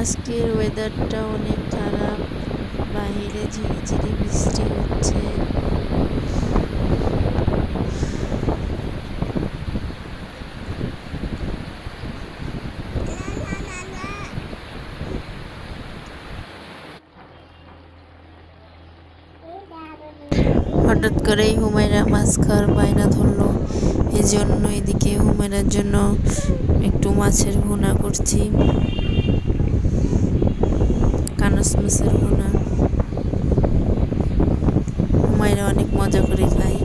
আজকের ওয়েদারটা অনেক খারাপ। বাইরে ঝিরিঝিরি বৃষ্টি হচ্ছে। হঠাৎ করেই হুমায়রা মাছ খাওয়ার বায়না ধরলো। এই জন্য এদিকে হুমায়রার জন্য একটু মাছের ভুনা করছি। কানস মাছের ভুনা। হুমায়রা অনেক মজা করে খায়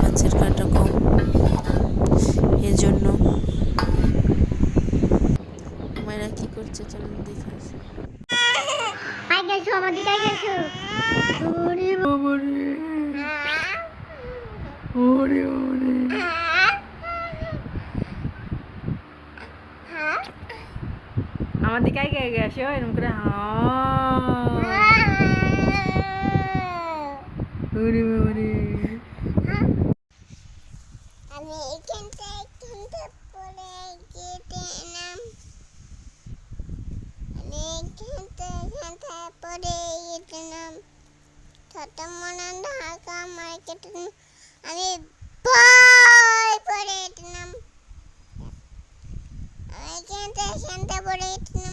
মাছের কাটা কম। এজন্য মায়েরা কি করছে চলুন দেখে আসি। ওরে আমার দিকে আগে আগে আসে এরকম করে আমি এখানটা এখানটা পরে গেটে নাম আমি এখানটা এখানটা পরে গেটে নাম ছোট মনে ঢাকা মার্কেট। আমি can't, I